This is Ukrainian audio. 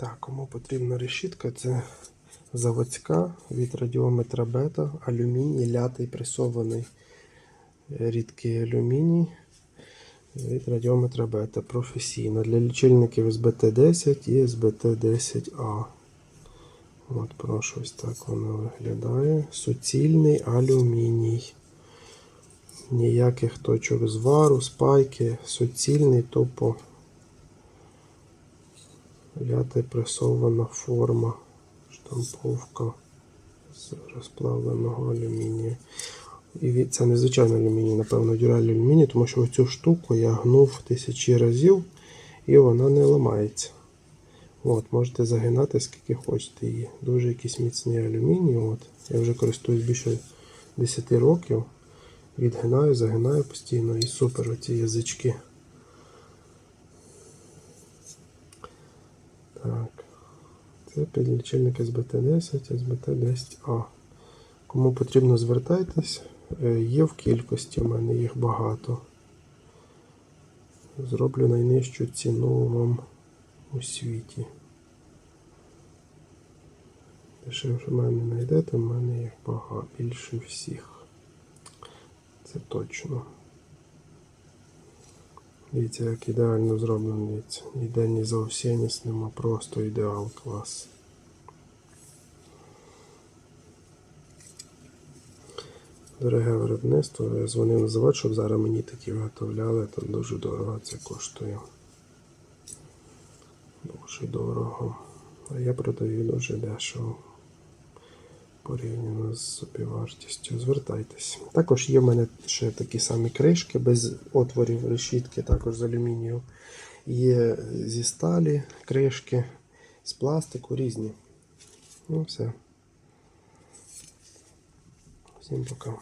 Так, кому потрібна решітка, це заводська від радіометра бета, алюміній, лятий пресований рідкий алюміній від радіометра бета професійно для лічильників СБТ-10 і СБТ-10А. От, прошу, ось так воно виглядає. Суцільний алюміній. Ніяких точок звару, спайки, суцільний, тупо Ляти пресована форма, штамповка з розплавленого алюмінію. І це незвичайний алюміній, напевно, дюраль алюміній, тому що цю штуку я гнув тисячі разів і вона не ламається. От, можете загинати скільки хочете її. Дуже якийсь міцний алюміній. От. Я вже користуюсь більше 10 років. Відгинаю, загинаю постійно і супер оці язички. Так. Це підлічильник СБТ-10, СБТ-10А. Кому потрібно, звертайтесь. Е, Є в кількості, у мене їх багато. Зроблю найнижчу ціну вам у світі. Дешевше в мене не знайдете, в мене їх багато, більше всіх. Це точно. Дивіться, як ідеально зроблено. Ніде ні заусеніс нема, просто ідеал клас. Дороге виробництво, я дзвонив на завод, щоб зараз мені такі виготовляли, то дуже дорого це коштує. Дуже дорого. А я продаю дуже дешево. Порівняно з собівартістю. Звертайтесь. Також є в мене ще такі самі кришки без отворів решітки, також з алюмінію. Є зі сталі кришки, з пластику різні. Ну, все. Всім пока.